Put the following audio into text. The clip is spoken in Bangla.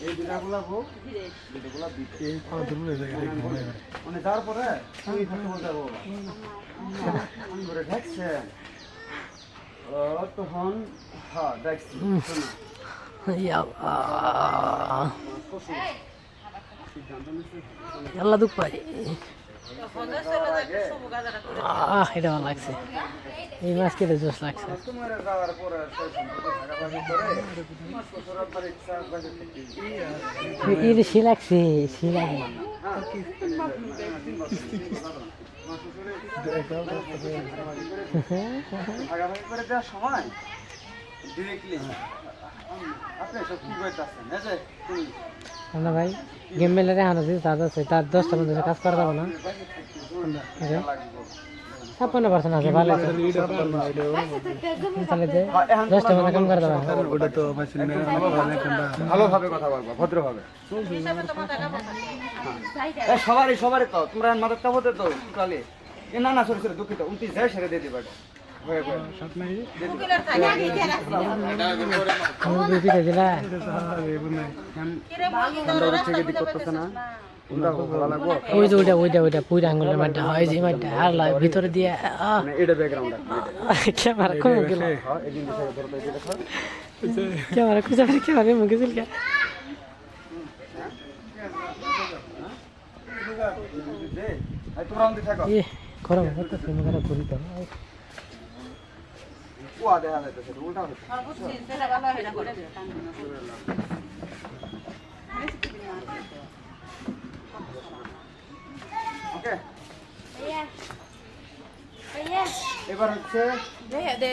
এই হোক দিতে মানে তারপরে তুই থাকতে বলতে পারব আমি করে ও তখন হ্যাঁ দেখছি আল্লাহ দুঃখ পাই আহ এটা ভালো লাগছে এই মাছ কেটে জোস লাগছে। সে লাগে ভাগাভাগি সময় আমরা ভাই গেম মেলারে হানো যে দাদা আছে, তার দশটা মধ্যে কাজ করা যাব না? ছাপ্পান্ন পার্সেন্ট আছে ভালো আছে। দশটা কাম করে দেবো? ভালোভাবে কথা বলব ভদ্রভাবে। সবারই সবারই তো। তোমরা মাথার হতে তো কালে এ না না সরি সরি দুঃখিত। উনত্রিশ যায় সেরে দিয়ে দিবা। দিলা? ওই যে ওইটা ওইটা ওইটা পুরা আঙ্গুলের মাঠটা হয় যে মাঠটা আর ভিতরে দিয়ে মানে এটা ব্যাকগ্রাউন্ড ক্যামেরা কমে গেল। ক্যামেরা খুঁজে পারে ক্যামেরা মুখে চলকে। তো। দেখা যাইতেছে উল্টা এবার হচ্ছে